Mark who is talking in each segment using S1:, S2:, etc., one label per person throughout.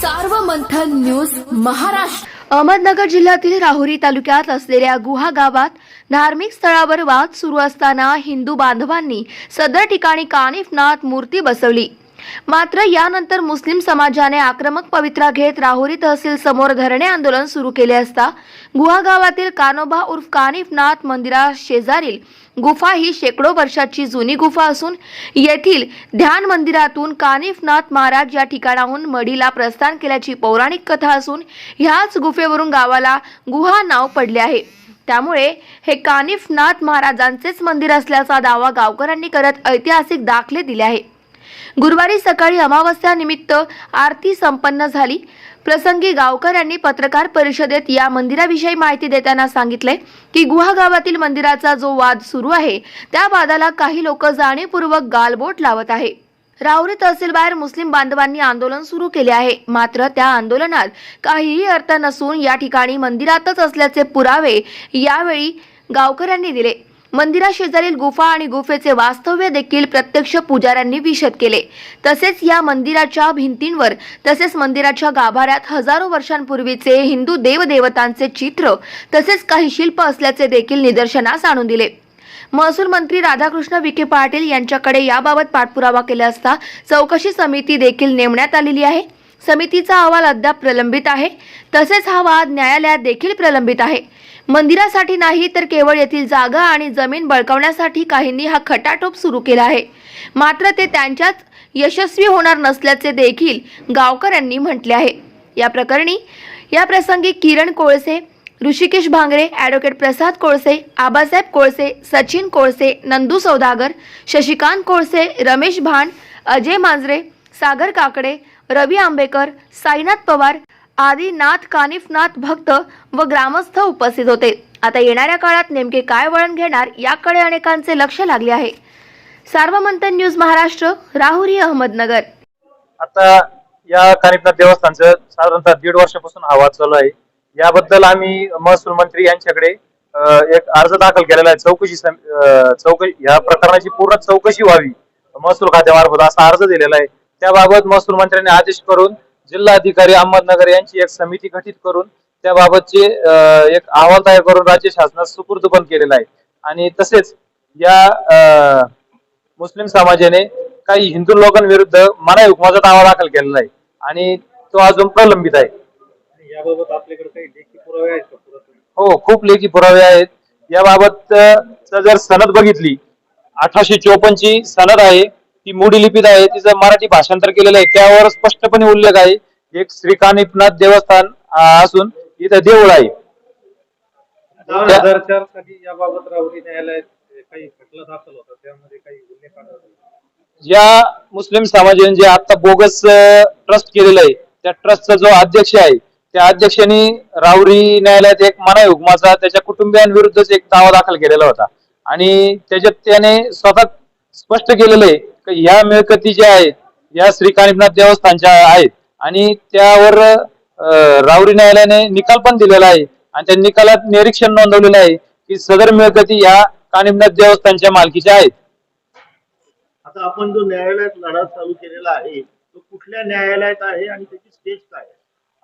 S1: Sarvamanthan news Maharashtra.
S2: Ahmednagar जिल्ह्यातील राहुरी तालुक्यात असलेल्या गुहा गावात धार्मिक स्थळावर वाद सुरू असताना हिंदू बांधवांनी सदर ठिकाणी कानिफनाथ मूर्ती बसवली. मात्र यानंतर मुस्लिम समाजाने आक्रमक पवित्रा घेत राहुरी तहसील समोर धरणे आंदोलन सुरू केले असता गुहा गावातील कानोबा उर्फ कानिफनाथ मंदिरा शेजारील गुफा ही शेकडो वर्षाची जुनी गुफा असून येथील ध्यान मंदिरातून कानिफनाथ महाराज या ठिकाणाहून मढीला प्रस्थान केल्याची पौराणिक कथा असून ह्याच गुफेवरून गावाला गुहा नाव पडले आहे. त्यामुळे हे कानिफनाथ महाराजांचेच मंदिर असल्याचा दावा गावकऱ्यांनी करत ऐतिहासिक दाखले दिले आहे. गुरुवारी सकाळी अमावस्यानिमित्त आरती संपन्न झाली. प्रसंगी गावकऱ्यांनी पत्रकार परिषदेत या मंदिराविषयी माहिती देताना सांगितले की गुहा गावातील मंदिराचा जो वाद सुरू आहे त्या वादाला काही लोक जाणीवपूर्वक गालबोट लावत आहे. राहुरी तहसीलबाहेर मुस्लिम बांधवांनी आंदोलन सुरू केले आहे. मात्र त्या आंदोलनात काहीही अर्थ नसून या ठिकाणी मंदिरातच असल्याचे पुरावे यावेळी गावकऱ्यांनी दिले. मंदिराशेजारील गुफा आणि गुफेचे वास्तव्य देखील प्रत्यक्ष पुजाऱ्यांनी विशद केले. तसेच या मंदिराच्या भिंतींवर तसेच मंदिराच्या गाभाऱ्यात हजारो वर्षांपूर्वीचे हिंदू देवदेवतांचे चित्र तसेच काही शिल्प असल्याचे देखील निदर्शनास आणून दिले. महसूल मंत्री राधाकृष्ण विखे पाटील यांच्याकडे याबाबत पाठपुरावा केला असता चौकशी समिती देखील नेमण्यात आलेली आहे. समितीचा अहवाल अद्याप प्रलंबित आहे. तसेच हा वाद न्यायालयात देखील प्रलंबित आहे. मंदिरासाठी नाही तर केवळ येथील जागा आणि जमीन बळकावण्यासाठी काहींनी हा खटाटोप सुरू केला आहे. मात्र ते त्यांच्याच यशस्वी होणार नसल्याचे देखील गावकऱ्यांनी म्हटले आहे. या प्रकरणी या प्रसंगी किरण कोळसे ऋषिकेश भांगरे ॲडव्होकेट प्रसाद कोळसे आबासाहेब कोळसे सचिन कोळसे नंदू सौदागर शशिकांत कोळसे रमेश भांड अजय मांजरे सागर काकडे रवी आंबेकर साईनाथ पवार आदी नाथ कानिफनाथ भक्त व ग्रामस्थ उपस्थित होते. आता येणाऱ्या काळात नेमके काय वळण घेणार याकडे अनेकांचे लक्ष लागले आहे. सार्वमंत न्यूज महाराष्ट्र राहुरी अहमदनगर.
S3: आता या कानिफनाथ देवस्थानचं साधारणतः दीड वर्षापासून हवा चालू आहे. याबद्दल आम्ही महसूल मंत्री यांच्याकडे एक अर्ज दाखल केलेला आहे. चौकशी सम- चौकशी या प्रकरणाची पूर्ण चौकशी व्हावी. महसूल खात्यामार्फत असा अर्ज दिलेला आहे. त्याबाबत महसूल मंत्र्यांनी आदेश करून जिल्हाधिकारी अहमदनगर यांची एक समिती गठीत करून त्याबाबतचे एक अहवाल तयार करून राज्य शासनास सुपूर्द पण केलेला आहे. आणि तसेच या मुस्लिम समाजाने काही हिंदू लोकांविरुद्ध मनाई हुकमाचा दावा दाखल केलेला आहे. आणि तो अजून प्रलंबित आहे.
S4: याबाबत आपल्याकडे काही लेखी पुरावे आहेत का पुरातन?
S3: हो खूप लेखी पुरावे आहेत. याबाबत अ, जर सनद बघितली अठराशे चोपन्न ची सनद आहे ती मोडी लिपीत आहे तिचं मराठी भाषांतर केलेलं आहे त्यावर स्पष्टपणे उल्लेख आहे. एक श्री कानिफनाथ देवस्थान अ, असून इथं देऊळ आहे.
S4: दोन
S3: त्या-
S4: हजार चार साली याबाबत राहुरी न्यायालयात काही खटला दाखल होता त्यामध्ये काही उल्लेख आढळला
S3: या मुस्लिम समाजाने जे आता बोगस ट्रस्ट केलेलं आहे त्या ट्रस्टचा जो अध्यक्ष आहे त्या अध्यक्षांनी रावरी न्यायालयात एक मनाई हुकमाचा त्याच्या कुटुंबियांविरुद्धच एक दावा दाखल केलेला होता. आणि त्याच्यात त्याने स्वतः स्पष्ट केलेलं आहे की ह्या मिळकती ज्या आहेत या श्री कानिफनाथ देवस्थानच्या आहेत. आणि त्यावर रावरी न्यायालयाने निकाल पण दिलेला आहे. आणि त्या निकालात निरीक्षण नोंदवलेलं आहे की सदर मिळकती या कानिफनाथ देवस्थानच्या मालकीच्या आहेत.
S5: आता आपण जो न्यायालयात लढा चालू केलेला आहे तो कुठल्या न्यायालयात आहे आणि त्याची स्टेज काय आहे?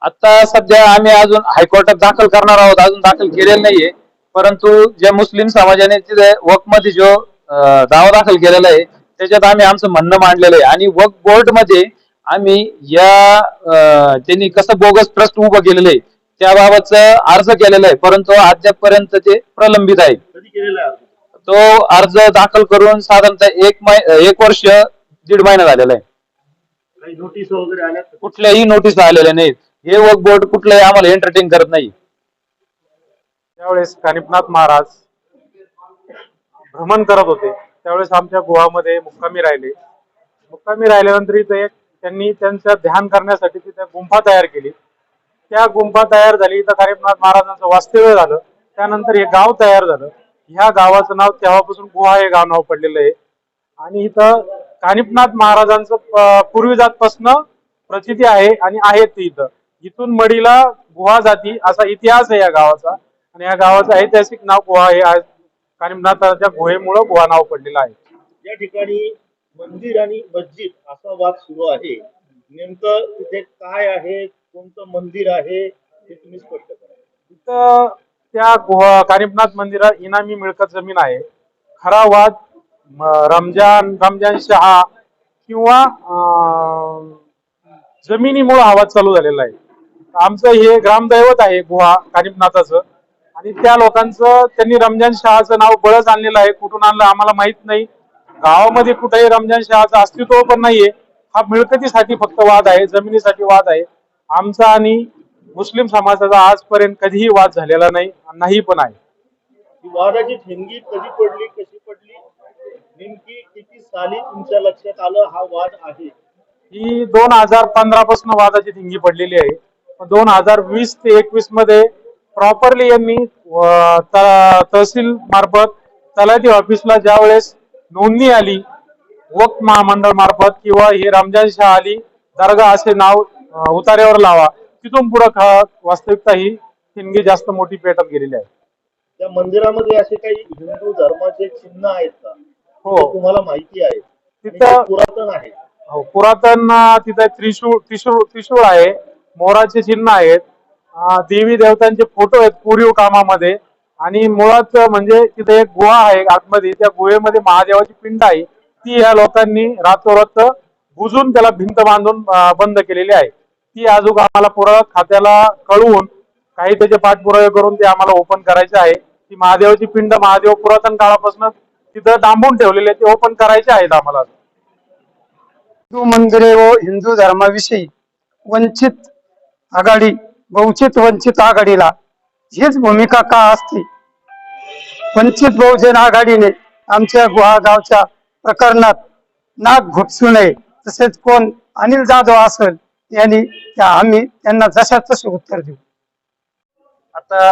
S3: आता सध्या आम्ही अजून हायकोर्टात दाखल करणार आहोत अजून दाखल केलेलं नाहीये. परंतु ज्या मुस्लिम समाजाने तिथे वकमध्ये जो दावा दाखल केलेला आहे त्याच्यात आम्ही आमचं म्हणणं मांडलेलं आहे. आणि वक बोर्डमध्ये आम्ही या त्यांनी कसं बोगस ट्रस्ट उभं केलेलं आहे त्याबाबतचा अर्ज केलेला आहे. परंतु अद्यापपर्यंत ते प्रलंबित आहे? तो अर्ज दाखल करून साधारणतः एक मै एक वर्ष दीड महिना झालेला आहे? कुठल्याही नोटीस आलेल्या नाहीत. हे वक बोर्ड कुठलंही आम्हाला एंटरटेन करत नाही.
S4: त्यावेळेस कानिपनाथ महाराज भ्रमण करत होते. त्यावेळेस आमच्या गुहामध्ये मुक्कामी राहिले. मुक्कामी राहिल्यानंतर इथं त्यांनी त्यांचं ध्यान करण्यासाठी तिथे गुंफा तयार केली. त्या गुंफा तयार झाली. इथं कानिपनाथ महाराजांचं वास्तव्य झालं. त्यानंतर हे गाव तयार झालं. ह्या गावाचं नाव तेव्हापासून गुहा हे गाव नाव पडलेलं आहे. आणि इथं कानिपनाथ महाराजांचं पूर्वीजातपासनं प्रचिती आहे आणि आहेत ते इथं. इथून मडीला गुहा जाती असा इतिहास आहे या गावाचा. आणि या गावाचं ऐतिहासिक नाव गुहा हे आज कानिपनाथाच्या गुहेमुळं गुहा नाव पडलेलं आहे.
S5: या ठिकाणी मंदिर आणि मस्जिद असा वाद सुरू आहे. नेमकं तिथे काय आहे? कोणतं मंदिर आहे? हे तुम्ही स्पष्ट करा.
S4: तिथं त्या गुहा कानिपनाथ मंदिरात इनामी मिळकत जमीन आहे. खरा वाद रमजान रमजान शहा किंवा जमिनीमुळे वाद चालू झालेला आहे. आमचं हे ग्रामदैवत आहे गुहा कानिपनाथाचं आणि त्या लोकांचं त्यांनी रमजान शहाचं नाव बळच आणलेलं आहे. कुठून आणलं आम्हाला माहीत नाही. गावामध्ये कुठेही रमजान शहाचं अस्तित्व पण नाहीये. हा मिळकतीसाठी फक्त वाद आहे जमिनीसाठी वाद आहे. आमचा आणि मुस्लिम समाजाचा आजपर्यंत कधीही वाद झालेला नाही नाही पण आहे.
S5: वादाची ठिणगी कधी पडली कशी पडली? नेमकी किती साली तुमच्या लक्षात आलं हा वाद आहे?
S4: ही दोन हजार पंधरा पासून वादाची धिंगी पडलेली आहे. दोन हजार वीस ते एकवीसमध्ये प्रॉपरली यांनी तहसील मार्फत तलाठी ऑफिसला ज्या वेळेस नोंदणी आली वक्त महामंडळ मार्फत किंवा हे रमजान शाह अली दर्गा असे नाव अं, उतार्यावर लावा तिथून पुढे वास्तविकता ही ठिणगी जास्त मोठी पेटत गेलेली आहे.
S5: त्या मंदिरामध्ये असे काही हिंदू धर्माचे चिन्ह आहेत का?
S4: हो.
S5: तुम्हाला माहिती आहे.
S4: तिथं-
S5: पुरातन आहे.
S4: हो पुरातन तिथे त्रिशूळ त्रिशूळ त्रिशूळ आहे. मोराचे चिन्ह आहेत. देवी देवतांचे फोटो आहेत पुरीव कामामध्ये. आणि मुळात म्हणजे तिथे एक गुहा आहे आतमध्ये. त्या गुहेमध्ये महादेवाची पिंड आहे. ती या लोकांनी रातोरात बुजून त्याला भिंत बांधून बंद केलेली आहे. ती आजूक आम्हाला पुरा खात्याला कळवून काही त्याचे पाठपुरावे करून ते आम्हाला ओपन करायचे आहे. ती महादेवाची पिंड महादेव पुरातन काळापासून तिथं डांबून ठेवलेले ते ओपन करायचे आहेत आम्हाला.
S1: हिंदू मंदिरे व हिंदू धर्माविषयी वंचित आघाडी बहुचित वंचित आघाडीला. हीच भूमिका का असते? वंचित बहुजन आघाडीने आमच्या गुहा गावच्या प्रकरणात नाक घुपसू नये तसेच कोण अनिल जाधव असेल यांनी त्या आम्ही त्यांना जशा तसे उत्तर देऊ.
S3: आता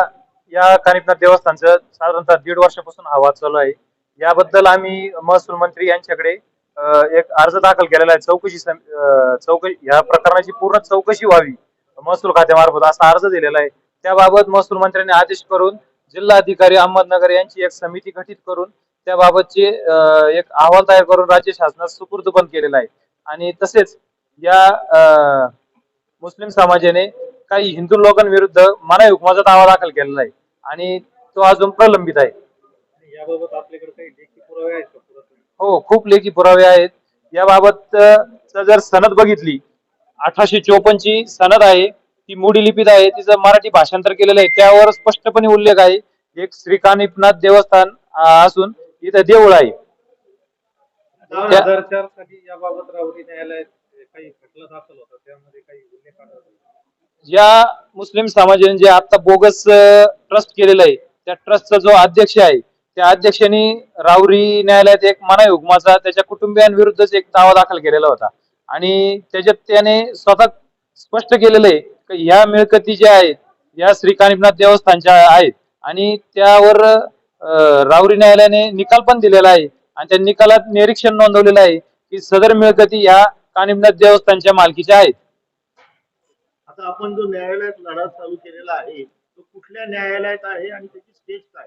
S3: या कानिपनाथ देवस्थानचं साधारणतः दीड वर्षापासून हा वाद चालू आहे. याबद्दल आम्ही महसूल मंत्री यांच्याकडे एक अर्ज दाखल केलेला आहे. चौकशी सम- चौकशी या प्रकरणाची पूर्ण चौकशी व्हावी. महसूल खात्यामार्फत असा अर्ज दिलेला आहे. त्याबाबत महसूल मंत्र्यांनी आदेश करून जिल्हाधिकारी अहमदनगर यांची एक समिती गठीत करून त्याबाबतचे एक अहवाल तयार करून राज्य शासनास सुपूर्द पण केलेला आहे. आणि तसेच या मुस्लिम समाजाने काही हिंदू लोकांविरुद्ध मनाई हुकमाचा दावा दाखल केलेला आहे. आणि तो अजून प्रलंबित आहे.
S4: याबाबत आपल्याकडे काही लेखी पुरावे आहेत
S3: हो खूप लेखी पुरावे आहेत. याबाबत जर सनद बघितली अठराशे चोपन्न ची सनद आहे ती मोडी लिपीत आहे तिचं मराठी भाषांतर केलेलं आहे. त्यावर स्पष्टपणे उल्लेख आहे एक श्रीकानिपनाथ देवस्थान असून इथं देऊळ आहे. या मुस्लिम समाजाने जे आता बोगस ट्रस्ट केलेलं आहे त्या ट्रस्टचा जो अध्यक्ष आहे त्या अध्यक्षांनी राहुरी न्यायालयात एक मनाई हुकमाचा त्याच्या कुटुंबियांविरुद्धच एक दावा दाखल केलेला होता. आणि त्याच्यात त्याने स्वतः स्पष्ट केलेलं आहे की ह्या मिळकती ज्या आहेत या श्री कानिपनाथ देवस्थानच्या आहेत आणि त्यावर अं, राहुरी न्यायालयाने निकाल पण दिलेला आहे आणि त्या निकालात निरीक्षण नोंदवलेलं आहे की सदर मिळकती ह्या कानिपनाथ देवस्थानच्या मालकीच्या आहेत.
S5: आता आपण जो न्यायालयात लढा चालू केलेला आहे तो कुठल्या न्यायालयात आहे आणि त्याची स्टेज काय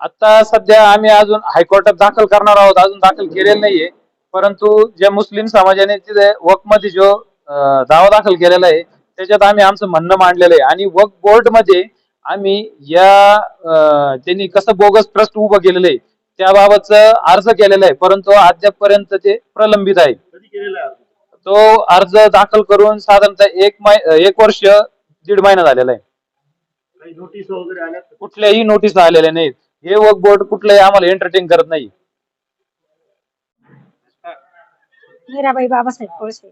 S3: आता सध्या आम्ही अजून हायकोर्टात दाखल करणार आहोत अजून दाखल केलेलं नाहीये. परंतु ज्या मुस्लिम समाजाने तिथे वक्फमध्ये जो दावा दाखल केलेला आहे त्याच्यात आम्ही आमचं म्हणणं मांडलेलं आहे. आणि वक्फ बोर्डमध्ये आम्ही या त्यांनी कसं बोगस ट्रस्ट उभं केलेलं आहे त्याबाबतचं अर्ज केलेला आहे. परंतु अद्यापपर्यंत ते प्रलंबित आहे? तो अर्ज दाखल करून साधारणतः एक एक वर्ष दीड महिना झालेला आहे? कुठल्याही नोटीस आलेल्या नाहीत. हे वक्फ बोर्ड कुठलंही आम्हाला एंटरटेन करत नाही.
S6: मीराबाई बाबासाहेब कोळसे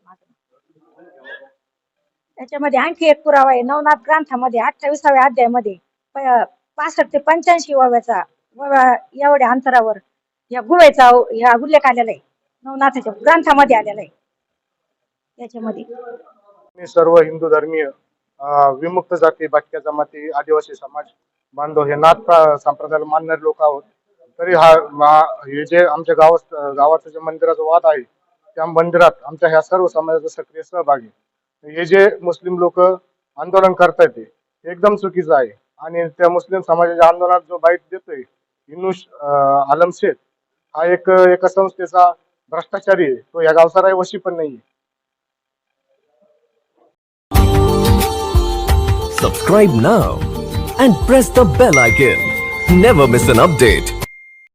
S6: त्याच्यामध्ये आणखी एक पुरावा आहे. नवनाथ ग्रंथामध्ये अठ्ठावीसाव्या अध्यायामध्ये पासष्ट ते पंच्याऐंशी वाव्याचा एवढ्या अंतरावर या गुहेचा ह्या उल्लेख आलेला आहे. नवनाथाच्या ग्रंथामध्ये आलेला आहे. त्याच्यामध्ये.
S7: मी सर्व हिंदू धर्मीय विमुक्त जाती बाटक्या जमाती आदिवासी समाज बांधव हे नाथ संप्रदायाला मानणारे लोक आहोत. तरी हा हे जे आमच्या गावात गावाचं जे मंदिराचा वाद आहे त्या मंदिरात आमच्या ह्या सर्व समाजाचा सक्रिय सहभाग आहे हे जे मुस्लिम लोक आंदोलन करतायत ते एकदम चुकीचं आहे आणि त्या मुस्लिम समाजाच्या आंदोलनात जो बाईट देतोय हिंदू आलम शेख हा एक एका संस्थेचा भ्रष्टाचारी आहे तो या गावचा रहिवासी पण नाही
S8: Subscribe now and press the bell icon. Never miss an update.